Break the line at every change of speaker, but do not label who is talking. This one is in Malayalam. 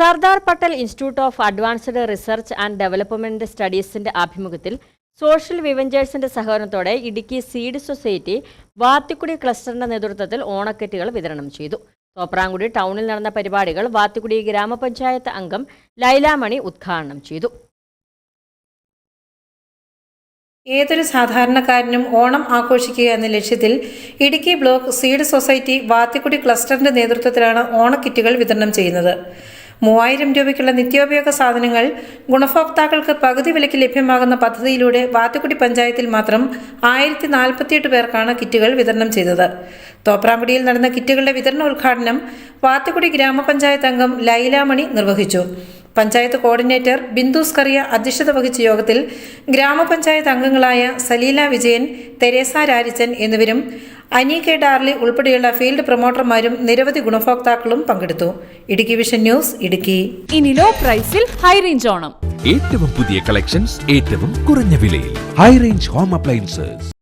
Sardar Patel Institute of Advanced Research and Development സ്റ്റഡീസിന്റെ ആഭിമുഖ്യത്തിൽ സോഷ്യൽ വിവഞ്ചേഴ്സിന്റെ സഹകരണത്തോടെ ഇടുക്കി സീഡ് സൊസൈറ്റി വാത്തിക്കുടി ക്ലസ്റ്ററിന്റെ നേതൃത്വത്തിൽ ഓണക്കെറ്റുകൾ വിതരണം ചെയ്തു. തോപ്രാങ്കുടി ടൗണിൽ നടന്ന പരിപാടികൾ വാത്തിക്കുടി ഗ്രാമപഞ്ചായത്ത് അംഗം ലൈലാമണി ഉദ്ഘാടനം ചെയ്തു.
ഏതൊരു സാധാരണക്കാരനും ഓണം ആഘോഷിക്കുക എന്ന ലക്ഷ്യത്തിൽ Idukki block SEED Society Vathikudy ക്ലസ്റ്ററിന്റെ നേതൃത്വത്തിലാണ് ഓണക്കിറ്റുകൾ വിതരണം ചെയ്യുന്നത്. മൂവായിരം രൂപയ്ക്കുള്ള നിത്യോപയോഗ സാധനങ്ങൾ ഗുണഭോക്താക്കൾക്ക് പകുതി വിലയ്ക്ക് ലഭ്യമാകുന്ന പദ്ധതിയിലൂടെ വാത്തുക്കുടി പഞ്ചായത്തിൽ മാത്രം ആയിരത്തി നാൽപ്പത്തിയെട്ട് പേർക്കാണ് കിറ്റുകൾ വിതരണം ചെയ്തത്. തോപ്രാംകുടിയിൽ നടന്ന കിറ്റുകളുടെ വിതരണ ഉദ്ഘാടനം വാത്തുക്കുടി ഗ്രാമപഞ്ചായത്ത് അംഗം ലൈലാമണി നിർവഹിച്ചു. പഞ്ചായത്ത് കോർഡിനേറ്റർ ബിന്ദുസ് കറിയ അധ്യക്ഷത വഹിച്ച യോഗത്തിൽ ഗ്രാമപഞ്ചായത്ത് അംഗങ്ങളായ സലീല വിജയൻ തെരേസ രാരിച്ചൻ എന്നിവരും അനി കെ ഡാർലി ഉൾപ്പെടെയുള്ള ഫീൽഡ് പ്രൊമോട്ടർമാരും നിരവധി ഗുണഭോക്താക്കളും പങ്കെടുത്തു. Idukki Vision News Idukki.
ഇനി ലോ പ്രൈസിൽ ഹൈ റേഞ്ച് ഓണം.
ഏറ്റവും പുതിയ കളക്ഷൻസ് ഏറ്റവും കുറഞ്ഞ വിലയിൽ. High range home appliances.